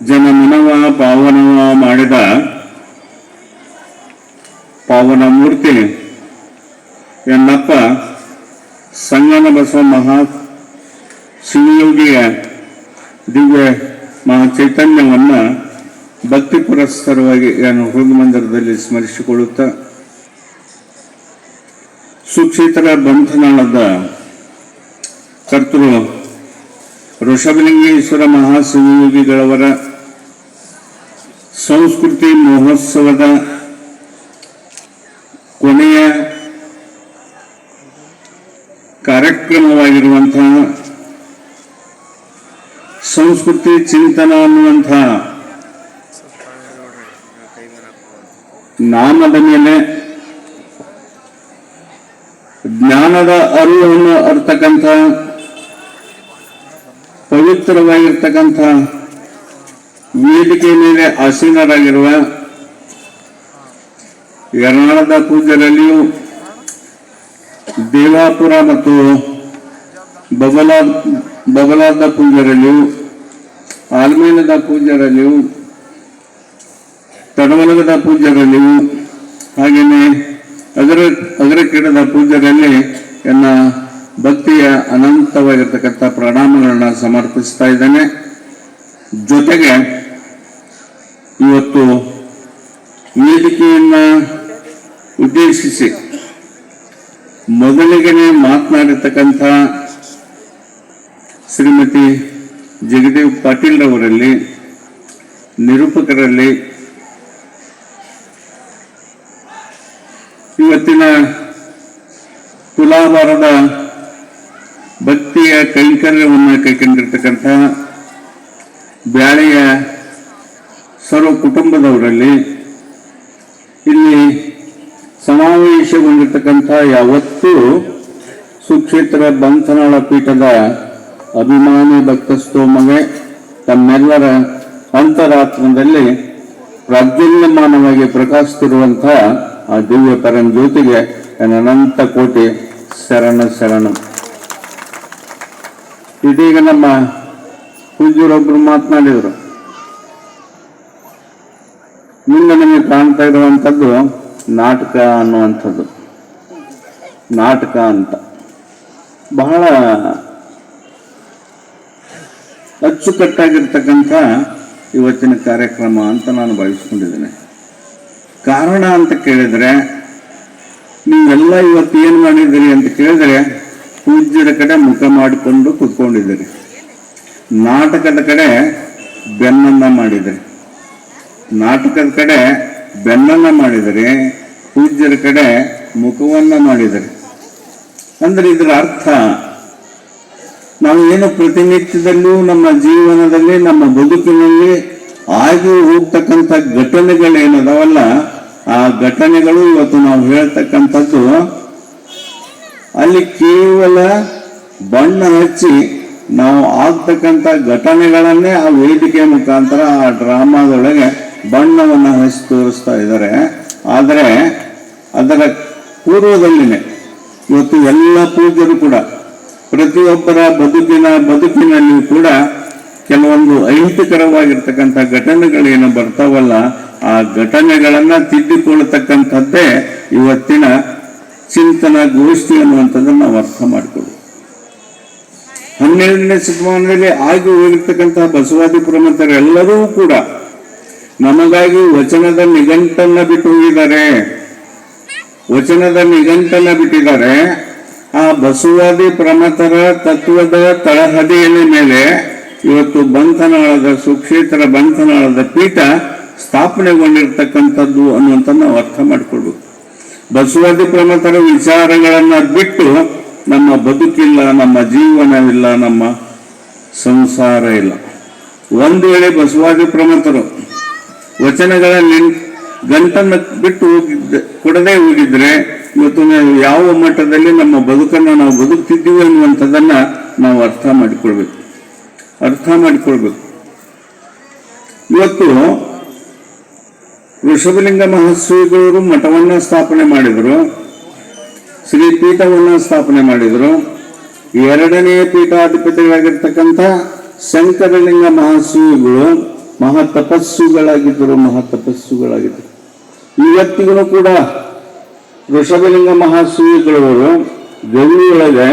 ಜನಮನವ ಪಾವನವ ಮಾಡಿದ ಪಾವನ ಮೂರ್ತಿ ಎನ್ನಪ್ಪ ಸಂಗನ ಬಸವ ಮಹಾ ಶಿವಯೋಗಿಯ ದಿವ್ಯ ಮಹಾ ಚೈತನ್ಯವನ್ನ ಭಕ್ತಿ ಪುರಸ್ಕರವಾಗಿ ಏನು ಹೃದಯ ಮಂದಿರದಲ್ಲಿ ಸ್ಮರಿಸಿಕೊಳ್ಳುತ್ತಾ ಸುಕ್ಷೇತ್ರ ಬಂಧನಾಳದ ಕರ್ತೃ ಋಷಭಲಿಂಗೇಶ್ವರ ಮಹಾಶಿವಯೋಗಿಗಳವರ ಸಂಸ್ಕೃತಿ ಮಹೋತ್ಸವದ ಕೊನೆಯ ಕಾರ್ಯಕ್ರಮವಾಗಿರುವಂತಹ ಸಂಸ್ಕೃತಿ ಚಿಂತನ ಅನ್ನುವಂತಹ ನಾಮದ ಮೇಲೆ ಜ್ಞಾನದ ಅರಿವನ್ನು ಅರ್ತಕ್ಕಂಥ ಪವಿತ್ರವಾಗಿರ್ತಕ್ಕಂಥ ವೇದಿಕೆ ಮೇಲೆ ಆಸೀನರಾಗಿರುವ ಯರ್ನಾಳದ ಪೂಜ್ಯರಲ್ಲಿಯೂ ದೇವಾಪುರ ಮತ್ತು ಬಬಲಾ ಬಬಲಾದ ಪೂಜರಲ್ಲಿಯೂ ಆಲ್ಮೇಲದ ಪೂಜ್ಯರಲ್ಲಿಯೂ, ತಡವಲಗದ ಪೂಜ್ಯರಲ್ಲಿಯೂ, ಹಾಗೆಯೇ ಅಗರ ಅಗರಕಿಡದ ಪೂಜ್ಯರಲ್ಲಿ ಎನ್ನ ಭಕ್ತಿಯ ಅನಂತವಾಗಿರ್ತಕ್ಕಂಥ ಪ್ರಣಾಮಗಳನ್ನ ಸಮರ್ಪಿಸ್ತಾ ಇದ್ದೇನೆ. ಜೊತೆಗೆ ಇವತ್ತು ವೇದಿಕೆಯನ್ನ ಉದ್ದೇಶಿಸಿ ಮೊದಲಿಗೆನೆ ಮಾತನಾಡಿರ್ತಕ್ಕಂಥ ಶ್ರೀಮತಿ ಜಗದೇವ್ ಪಾಟೀಲ್ ರವರಲ್ಲಿ ನಿರೂಪಕರಲ್ಲಿ ಇವತ್ತಿನ ತುಲಾಭಾರದ ಭಕ್ತಿಯ ಕೈಂಕರ್ಯವನ್ನು ಕೈಕೊಂಡಿರ್ತಕ್ಕಂಥ ಬ್ಯಾಳೆಯ ಸರ್ವ ಕುಟುಂಬದವರಲ್ಲಿ ಇಲ್ಲಿ ಸಮಾವೇಶಗೊಂಡಿರ್ತಕ್ಕಂಥ ಯಾವತ್ತೂ ಸುಕ್ಷೇತ್ರ ಬಂಥನಾಳ ಪೀಠದ ಅಭಿಮಾನಿ ಭಕ್ತ ಸ್ತೋಮವೇ, ತಮ್ಮೆಲ್ಲರ ಅಂತರಾತ್ಮದಲ್ಲಿ ಪ್ರಾಜ್ಯಮಾನವಾಗಿ ಪ್ರಕಾಶಿಸುತ್ತಿರುವಂತಹ ಆ ದಿವ್ಯ ಪರಂ ಜ್ಯೋತಿಗೆ ನನ್ನ ಅನಂತ ಕೋಟಿ ಶರಣ ಶರಣ. ಇದೀಗ ನಮ್ಮ ಪೂಜ್ಯರೊಬ್ಬರು ಮಾತನಾಡಿದರು. ಮುಂದೆ ನಮಗೆ ಕಾಣ್ತಾ ಇರುವಂಥದ್ದು ನಾಟಕ ಅನ್ನುವಂಥದ್ದು. ನಾಟಕ ಅಂತ. ಬಹಳ ಅಚ್ಚುಕಟ್ಟಾಗಿರ್ತಕ್ಕಂಥ ಇವತ್ತಿನ ಕಾರ್ಯಕ್ರಮ ಅಂತ ನಾನು ಭಾವಿಸ್ಕೊಂಡಿದ್ದೇನೆ. ಕಾರಣ ಅಂತ ಕೇಳಿದ್ರೆ, ನೀವೆಲ್ಲ ಇವತ್ತು ಏನು ಮಾಡಿದ್ದೀರಿ ಅಂತ ಕೇಳಿದ್ರೆ ಪೂಜ್ಯದ ಕಡೆ ಮುಖ ಮಾಡಿಕೊಂಡು ಕೂತ್ಕೊಂಡಿದ್ದೀರಿ. ನಾಟಕದ ಕಡೆ ಬೆನ್ನನ್ನ ಮಾಡಿದಿರಿ ನಾಟಕದ ಕಡೆ ಬೆನ್ನನ್ನ ಮಾಡಿದರೆ, ಪೂಜ್ಯರ ಕಡೆ ಮುಖವನ್ನ ಮಾಡಿದರೆ. ಅಂದ್ರೆ ಇದರ ಅರ್ಥ ನಾವು ಏನು ಪ್ರತಿನಿತ್ಯದಲ್ಲೂ ನಮ್ಮ ಜೀವನದಲ್ಲಿ, ನಮ್ಮ ಬದುಕಿನಲ್ಲಿ ಆಗಿ ಹೋಗ್ತಕ್ಕಂಥ ಘಟನೆಗಳೇನದವಲ್ಲ ಆ ಘಟನೆಗಳು ಇವತ್ತು ನಾವು ಹೇಳ್ತಕ್ಕಂಥದ್ದು, ಅಲ್ಲಿ ಕೇವಲ ಬಣ್ಣ ಹಚ್ಚಿ ನಾವು ಆಗ್ತಕ್ಕಂಥ ಘಟನೆಗಳನ್ನೇ ಆ ವೇದಿಕೆ ಮುಖಾಂತರ ಆ ಡ್ರಾಮಾದೊಳಗೆ ಬಣ್ಣವನ್ನು ಹಚ್ಚಿ ತೋರಿಸ್ತಾ ಇದ್ದಾರೆ. ಆದರೆ ಅದರ ಪೂರ್ವದಲ್ಲಿನೇ ಇವತ್ತು ಎಲ್ಲ ಪೂಜ್ಯರು ಕೂಡ, ಪ್ರತಿಯೊಬ್ಬರ ಬದುಕಿನ ಬದುಕಿನಲ್ಲಿಯೂ ಕೂಡ ಕೆಲವೊಂದು ಅಹಿತಕರವಾಗಿರ್ತಕ್ಕಂಥ ಘಟನೆಗಳೇನು ಬರ್ತಾವಲ್ಲ, ಆ ಘಟನೆಗಳನ್ನ ತಿದ್ದಿಕೊಳ್ಳತಕ್ಕಂಥದ್ದೇ ಇವತ್ತಿನ ಚಿಂತನ ಗೋಷ್ಠಿ ಅನ್ನುವಂಥದ್ದನ್ನು ನಾವು ಅರ್ಥ ಮಾಡಿಕೊಡು ಹನ್ನೆರಡನೇ ಶತಮಾನದಲ್ಲಿ ಆಗಿ ಹೋಗಿರ್ತಕ್ಕಂತಹ ಬಸವಾದಿ ಪ್ರಮುಖರೆಲ್ಲರೂ ಕೂಡ ನಮಗಾಗಿ ವಚನದ ನಿಘಂಟನ್ನ ಬಿಟ್ಟು ಹೋಗಿದ್ದಾರೆ. ವಚನದ ನಿಘಂಟನ್ನ ಬಿಟ್ಟಿದ್ದಾರೆ. ಆ ಬಸವಾದಿ ಪ್ರಮತರ ತತ್ವದ ತಳಹದಿಯ ಮೇಲೆ ಇವತ್ತು ಬಂಧನಾಳದ ಸುಕ್ಷೇತ್ರ ಬಂಧನಾಳದ ಪೀಠ ಸ್ಥಾಪನೆಗೊಂಡಿರ್ತಕ್ಕಂಥದ್ದು ಅನ್ನುವಂಥ ನಾವು ಅರ್ಥ ಮಾಡಿಕೊಳ್ಬೇಕು. ಬಸವಾದಿ ಪ್ರಮತರ ವಿಚಾರಗಳನ್ನು ಬಿಟ್ಟು ನಮ್ಮ ಬದುಕಿಲ್ಲ, ನಮ್ಮ ಜೀವನವಿಲ್ಲ, ನಮ್ಮ ಸಂಸಾರ ಇಲ್ಲ. ಒಂದು ವೇಳೆ ಬಸವಾದಿ ಪ್ರಮತರು ವಚನಗಳ ನಿನ್ ಗಂಟನ್ನು ಬಿಟ್ಟು ಹೋಗಿದ್ದ, ಕೊಡದೇ ಹೋಗಿದ್ರೆ ಇವತ್ತು ನಾವು ಯಾವ ಮಟ್ಟದಲ್ಲಿ ನಮ್ಮ ಬದುಕನ್ನು ನಾವು ಬದುಕ್ತಿದ್ದೀವಿ ಅನ್ನುವಂಥದ್ದನ್ನ ನಾವು ಅರ್ಥ ಮಾಡಿಕೊಳ್ಬೇಕು. ಅರ್ಥ ಮಾಡಿಕೊಳ್ಬೇಕು. ಇವತ್ತು ಋಷಭಲಿಂಗ ಮಹರ್ಷಿಗಳವರು ಮಠವನ್ನ ಸ್ಥಾಪನೆ ಮಾಡಿದರು ಶ್ರೀ ಪೀಠವನ್ನ ಸ್ಥಾಪನೆ ಮಾಡಿದರು. ಎರಡನೇ ಪೀಠಾಧಿಪತಿಗಳಾಗಿರ್ತಕ್ಕಂಥ ಶಂಕರಲಿಂಗ ಮಹರ್ಷಿಗಳು ಮಹಾ ತಪಸ್ಸುಗಳಾಗಿದ್ದರು ಮಹಾ ತಪಸ್ಸುಗಳಾಗಿದ್ದರು ಕೂಡ ಋಷಭಲಿಂಗ ಮಹಾಸ್ವಾಮಿಗಳವರು ಗವಿಯೊಳಗೆ